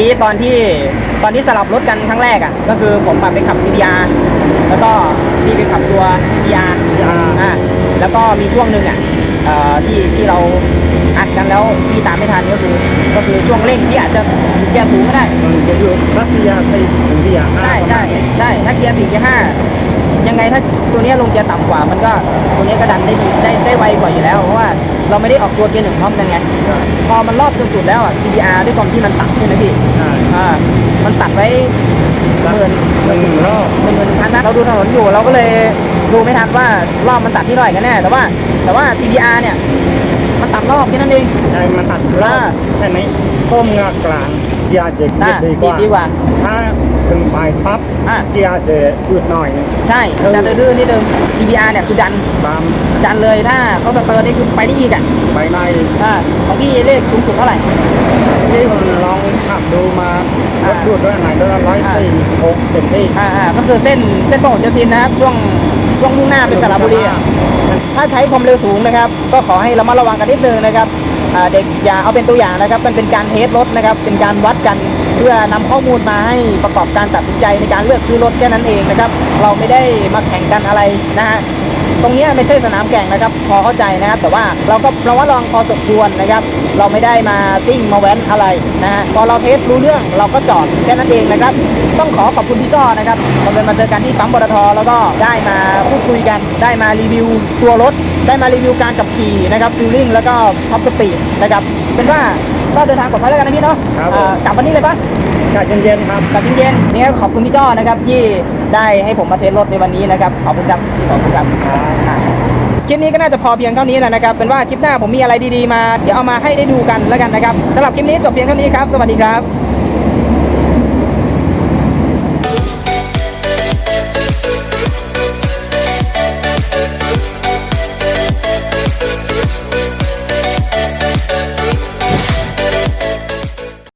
กี้ตอนที่ตอนที่สลับรถกันครั้งแรกอะ ก็คือผมอะไปขับ CBR แล้วก็พี่ไปขับตัว GR GR อ่าแล้วก็มีช่วงหนึ่งอะเอ่อที่ที่เรา อัดกันแล้วพี่ตามไม่ทันก็คือก็คือช่วงเร่งพี่อาจจะเกียร์สูงก็ได้มันจะอยู่สักเกียร์สี่ถึงเกียร์ห้าใช่ใช่ใช่ถ้าเกียร์สี่เกียร์ห้ายังไงถ้าตัวเนี้ยลงเกียร์ต่ำกว่ามันก็ตัวเนี้ยก็ดันได้ดีได้ได้ไวกว่าอยู่แล้วเพราะว่าเราไม่ได้ออกตัวเกียร์หนึ่งพร้อมกันไงใช่พอมันรอบจนสุดแล้วอะ CBR ด้วยความที่มันตัดใช่ไหมพี่ใช่อ่ามันตัดไว้หมื่นหนึ่งรอบหมื่นหมื่นพันนะเราดูถนนอยู่เราก็เลยดูไม่ทันว่ารอบมันตัดที่เท่าไหร่กันแน่แต่ว่าแต่ว่า CBR เนี่ย มันตัดรอบแค่นั้นเองใช่มันตัดรอบอ่าแค่นี้ต้มงากลางเกียร์จะอ่าจะดีกว่าดีกว่า ถ้าถึงปลายปั๊บอ่าเกียร์จะอืดหน่อยนึงใช่เออจะดื้อๆนิดนึง CBR เนี่ยคือดันตามดันเลยถ้าเขาสเตอร์นี่คือไปได้อีกอะไปในอ่าของพี่เลขสูงสุดเท่าไหร่ที่มันลองขับดูมาอ่ารถดูดด้วยไหนด้วยร้อยสี่หกเต็มที่อ่าอ่าก็คือเส้นเส้นพหลโยธินนะครับช่วง ช่วงมุ่งหน้าไปสระบุรีถ้าใช้ความเร็วสูงนะครับ ก็ขอให้ระมัดระวังกันนิดนึงนะครับเด็กอย่าเอาเป็นตัวอย่างนะครับ มันเป็นการเทสรถนะครับ เป็นการวัดกันเพื่อนำข้อมูลมาให้ประกอบการตัดสินใจในการเลือกซื้อรถแค่นั้นเองนะครับ เราไม่ได้มาแข่งกันอะไรนะฮะ ตรงเนี้ยไม่ใช่สนามแข่งนะครับ พอเข้าใจนะครับ แต่ว่าเราก็ระมัดระวังพอสมควรนะครับ เราไม่ได้มาซิ่งมาแว้นอะไรนะฮะพอเราเทสรู้เรื่องเราก็จอดแค่นั้นเองนะครับ ต้องขอขอบคุณพี่จ้อนะครับบังเอิญมาเจอกันที่ปั๊มปตทแล้วก็ได้มาพูดคุยกัน ได้มารีวิวตัวรถ ได้มารีวิวการขับขี่นะครับฟิลลิ่งแล้วก็ท็อปสปีดนะครับเป็นว่าก็เดินทางปลอดภัยแล้วกันนะพี่เนาะครับผมอ่ากลับวันนี้เลยปะ กาเย็นๆครับกลับเย็นๆนี่ก็ขอบคุณพี่จ้อนะครับที่ได้ให้ผมมาเทสรถในวันนี้นะครับขอบคุณครับพี่ขอบคุณครับคลิปนี้ก็น่าจะพอเพียงเท่านี้แหละนะครับ เป็นว่าคลิปหน้าผมมีอะไรดีๆมา เดี๋ยวเอามาให้ได้ดูกันแล้วกันนะครับสำหรับคลิปนี้จบเพียงเท่านี้ครับ สวัสดีครับ